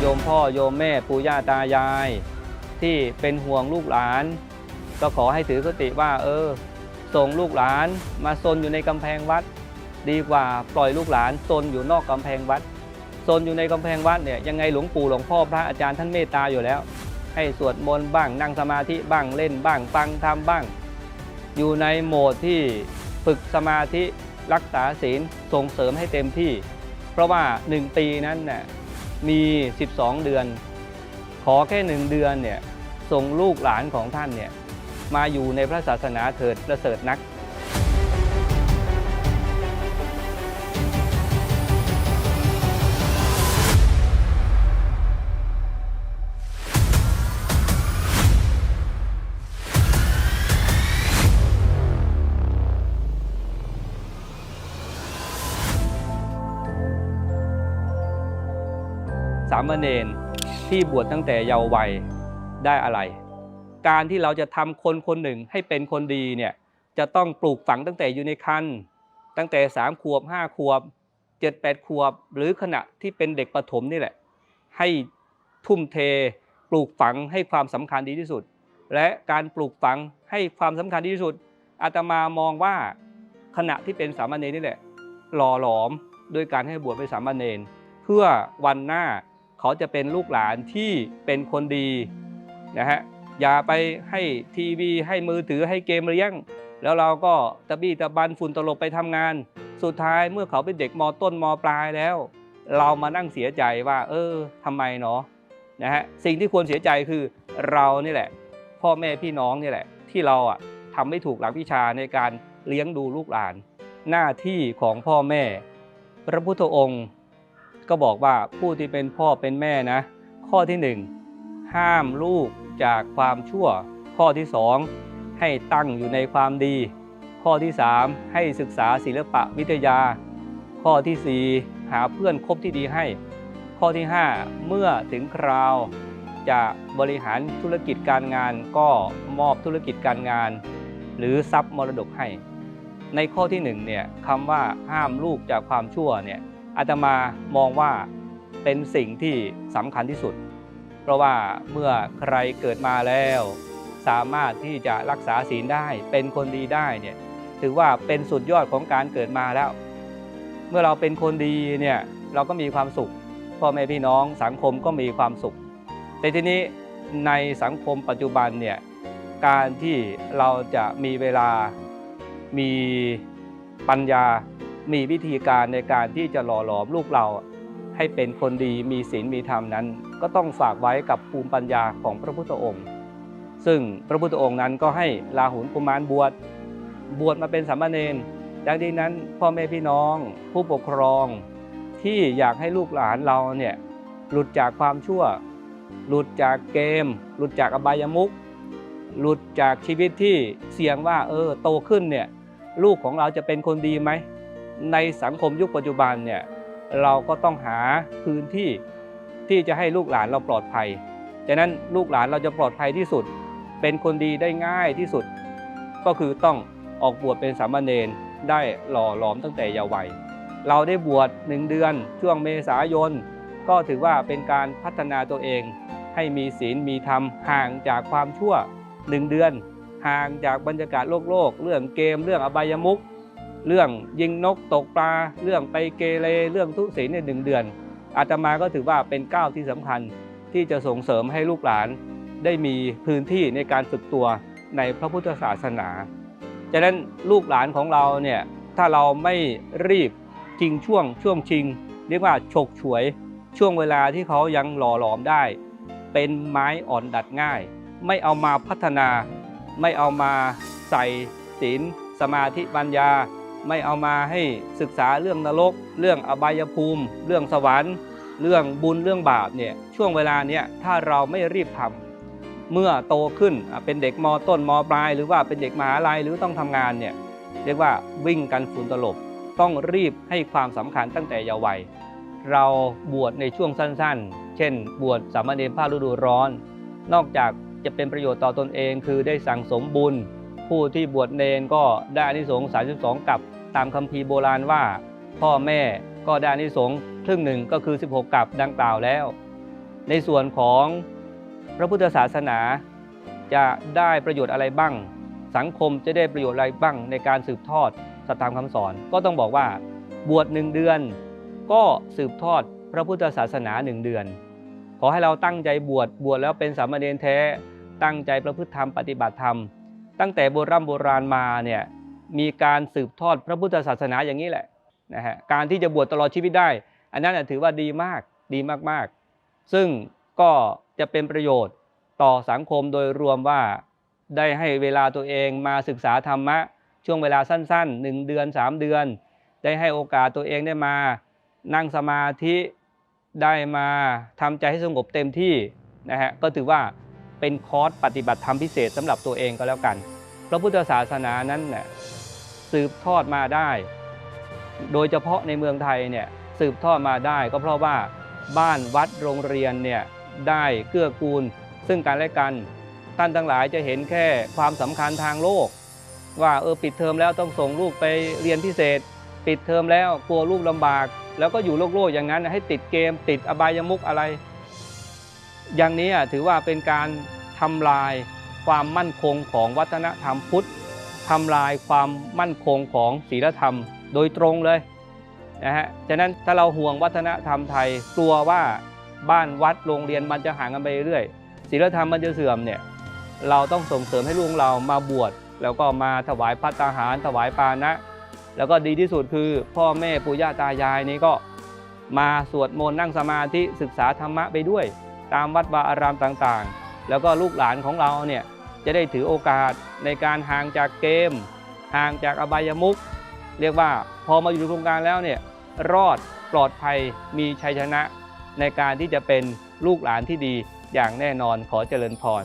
โยมพ่อโยมแม่ปู่ย่าตายาย ที่เป็นห่วงลูกหลาน ก็ขอให้ถือคติว่า เออ ส่งลูกหลานมาซนอยู่ในกำแพงวัด ดีกว่าปล่อยลูกหลานซนอยู่นอกกำแพงวัดซนอยู่ในกำแพงวัดเนี่ยยังไงหลวงปู่หลวงพ่อพระอาจารย์ท่านเมตตาอยู่แล้ว ให้สวดมนต์บ้างนั่งสมาธิบ้างเล่นบ้างฟังธรรมบ้าง อยู่ในโหมดที่ฝึกสมาธิรักษาศีลส่งเสริมให้เต็มที่ เพราะว่า 1 ปีนั้นน่ะ มี 12 เดือน ขอแค่หนึ่งเดือนเนี่ยส่งลูกหลานของท่านเนี่ยมาอยู่ในพระศาสนาเถิดประเสริฐนัก สามเณรที่บวชตั้งแต่เยาว์วัยได้อะไร การที่เราจะทำคนคนหนึ่งให้เป็นคนดีเนี่ยจะต้องปลูกฝังตั้งแต่อยู่ในคันตั้งแต่สามขวบห้าขวบเจ็ดแปดขวบ หรือขณะที่เป็นเด็กประถมนี่แหละ ให้ทุ่มเทปลูกฝังให้ความสำคัญดีที่สุด และการปลูกฝังให้ความสำคัญดีที่สุดอาตมามองว่าขณะที่เป็นสามเณรนี่แหละหล่อหลอมด้วยการให้บวชเป็นสามเณรเพื่อวันหน้า เขาจะเป็นลูกหลานที่เป็นคนดีนะฮะอย่าไปให้ทีวีให้มือถือให้เกมเลี้ยง แล้วเราก็ตะบี้ตะบันฝุ่นตลบไปทำงาน สุดท้ายเมื่อเขาเป็นเด็กมต้นมปลายแล้ว เรามานั่งเสียใจว่า เออทำไมเนาะนะฮะสิ่งที่ควรเสียใจคือเรานี่แหละ พ่อแม่พี่น้องนี่แหละ ที่เราอะทำไม่ถูกหลักวิชาในการเลี้ยงดูลูกหลาน หน้าที่ของพ่อแม่ พระพุทธองค์ ก็บอกว่าผู้ที่เป็นพ่อเป็นแม่นะ ข้อที่หนึ่งห้ามลูกจากความชั่ว ข้อที่สองให้ตั้งอยู่ในความดี ข้อที่สามให้ศึกษาศิลปะวิทยา ข้อที่สี่หาเพื่อนคบที่ดีให้ ข้อที่ห้าเมื่อถึงคราวจะบริหารธุรกิจการงานก็มอบธุรกิจการงาน หรือทรัพย์มรดกให้ ในข้อที่หนึ่งเนี่ยคำว่าห้ามลูกจากความชั่วเนี่ย อาตมามองว่าเป็นสิ่งที่สำคัญที่สุด เพราะว่าเมื่อใครเกิดมาแล้ว สามารถที่จะรักษาศีลได้ เป็นคนดีได้เนี่ยถือว่าเป็นสุดยอดของการเกิดมาแล้ว เมื่อเราเป็นคนดีเนี่ยเราก็มีความสุขพ่อแม่พี่น้องสังคมก็มีความสุข แต่ทีนี้ในสังคมปัจจุบันเนี่ยการที่เราจะมีเวลามีปัญญา มีวิธีการในการที่จะหล่อหลอมลูกเราให้เป็นคนดีมีศีลมีธรรมนั้น ก็ต้องฝากไว้กับภูมิปัญญาของพระพุทธองค์ ซึ่งพระพุทธองค์นั้นก็ให้ลาหุนกุมารบวชบวชมาเป็นสามเณรดังนั้นพ่อแม่พี่น้องผู้ปกครองที่อยากให้ลูกหลานเราเนี่ยหลุดจากความชั่ว หลุดจากเกม หลุดจากอบายมุขหลุดจากชีวิตที่เสี่ยงว่าเออโตขึ้นเนี่ยลูกของเราจะเป็นคนดีไหม ในสังคมยุคปัจจุบันเนี่ยเราก็ต้องหาพื้นที่ที่จะให้ลูกหลานเราปลอดภัยฉะนั้นลูกหลานเราจะปลอดภัยที่สุด เป็นคนดีได้ง่ายที่สุด ก็คือต้องออกบวชเป็นสามเณรได้หล่อหลอมตั้งแต่เยาว์วัย เราได้บวชหนึ่งเดือนช่วงเมษายน ก็ถือว่าเป็นการพัฒนาตัวเอง ให้มีศีลมีธรรมห่างจากความชั่วหนึ่งเดือน ห่างจากบรรยากาศโลกโลก เรื่องเกมเรื่องอบายมุข เรื่องยิงนกตกปลา เรื่องไปเกเรเรื่องทุศีลในหนึ่งเดือน อาตมาก็ถือว่าเป็นก้าวที่สำคัญที่จะส่งเสริมให้ลูกหลาน ได้มีพื้นที่ในการฝึกตัวในพระพุทธศาสนาฉะนั้นลูกหลานของเราเนี่ยถ้าเราไม่รีบจิงช่วงช่วงชิง เรียกว่าฉกฉวย ช่วงเวลาที่เขายังหล่อหลอมได้ เป็นไม้อ่อนดัดง่าย ไม่เอามาพัฒนา ไม่เอามาใส่ศีลสมาธิปัญญา ไม่เอามาให้ศึกษาเรื่องนรก เรื่องอบายภูมิ เรื่องสวรรค์ เรื่องบุญเรื่องบาปเนี่ยช่วงเวลาเนี้ยถ้าเราไม่รีบทำเมื่อโตขึ้นเป็นเด็กมต้นมปลาย หรือว่าเป็นเด็กมหาลัยหรือต้องทำงานเนี่ยเรียกว่าวิ่งกันฝุ่นตลบต้องรีบให้ความสำคัญตั้งแต่เยาว์วัยเราบวชในช่วงสั้นๆ เช่น บวชสามเณรภาคฤดูร้อน นอกจากจะเป็นประโยชน์ต่อตนเอง คือได้สั่งสมบุญ ผู้ที่บวชเนนก็ได้อานิสงส์32 กับตามคัมภีร์โบราณว่า พ่อแม่ก็ได้อานิสงส์ครึ่งหนึ่งก็คือ 16 กับดังกล่าวแล้ว ในส่วนของพระพุทธศาสนาจะได้ประโยชน์อะไรบ้าง สังคมจะได้ประโยชน์อะไรบ้างในการสืบทอดสัตามคำสอน ก็ต้องบอกว่าบวชหนึ่งเดือน ก็สืบทอดพระพุทธศาสนาหนึ่งเดือน ขอให้เราตั้งใจบวชบวชแล้วเป็นสามเณรแท้ ตั้งใจประพฤติธรรมปฏิบัติธรรม ตั้งแต่โบราณโบราณมาเนี่ยมีการสืบทอดพระพุทธศาสนาอย่างนี้แหละนะฮะการที่จะบวชตลอดชีวิตได้ อันนั้นถือว่าดีมากดีมากๆ ซึ่งก็จะเป็นประโยชน์ต่อสังคมโดยรวมว่าได้ให้เวลาตัวเองมาศึกษาธรรมะ ช่วงเวลาสั้นๆ 1 เดือน 3 เดือน ได้ให้โอกาสตัวเองได้มา นั่งสมาธิได้มาทำใจให้สงบเต็มที่นะฮะก็ถือว่า เป็นคอร์สปฏิบัติธรรมพิเศษสำหรับตัวเองก็แล้วกัน พระพุทธศาสนานั้นน่ะสืบทอดมาได้ โดยเฉพาะในเมืองไทยเนี่ยสืบทอดมาได้ ก็เพราะว่าบ้านวัดโรงเรียนเนี่ยได้เกื้อกูล ซึ่งกันและกัน ท่านทั้งหลายจะเห็นแค่ความสำคัญทางโลก ว่าเออปิดเทอมแล้วต้องส่งลูกไปเรียนพิเศษ ปิดเทอมแล้วกลัวลูกลำบาก แล้วก็อยู่โลกโลกอย่างนั้นให้ติดเกม ติดอบายมุกอะไร อย่างนี้ถือว่าเป็นการทำลายความมั่นคงของวัฒนธรรมพุทธทำลายความมั่นคงของศีลธรรมโดยตรงเลยนะฮะฉะนั้นถ้าเราห่วงวัฒนธรรมไทยกลัวว่าบ้านวัดโรงเรียนมันจะห่างกันไปเรื่อยศีลธรรมมันจะเสื่อมเนี่ยเราต้องส่งเสริมให้ลูกของเรามาบวชแล้วก็มาถวายพัตตาหาร ถวายปานะ แล้วก็ดีที่สุดคือพ่อแม่ปู่ย่าตายายนี่ก็มาสวดมนต์นั่งสมาธิศึกษาธรรมะไปด้วย ตามวัดวาอารามต่างๆ แล้วก็ลูกหลานของเราเนี่ยจะได้ถือโอกาสในการห่างจากเกม ห่างจากอบายมุกเรียกว่าพอมาอยู่ในโครงการแล้วเนี่ยรอดปลอดภัยมีชัยชนะในการที่จะเป็นลูกหลานที่ดีอย่างแน่นอนขอเจริญพร